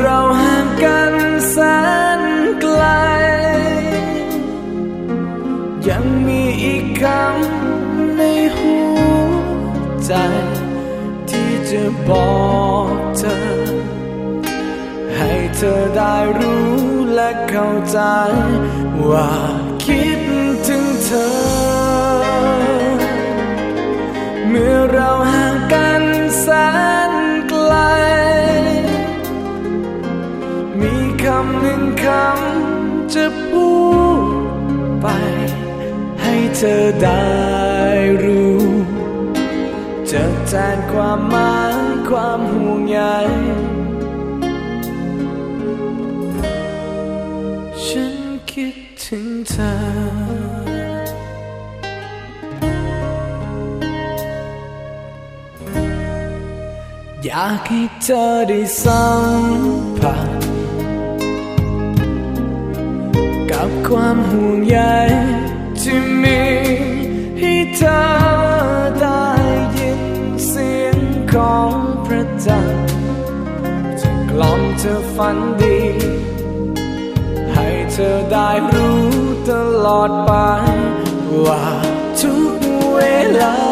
เราห่างกันแสนไกล ยังมีอีกคำในหัวใจ ที่จะบอกเธอ ให้เธอได้รู้และเข้าใจว่าำหนึ่งคำจะพูดไป ให้เธอได้รู้จะแทนความหมายความห่วงใยฉันคิดถึงเธออยากให้เธอได้สัมผัส กับความห่วงใยที่มีให้เธอได้ยินเสียงของพระจันทร์จะกล่อมเธอฝันดี ให้เธอได้รู้ตลอดไป ว่าทุกเวลา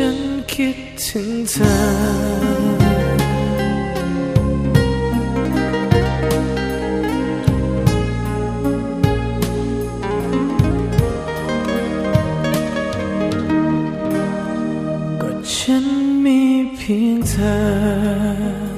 ฉันคิดถึงเธอก็ฉันมีเพียงเธอ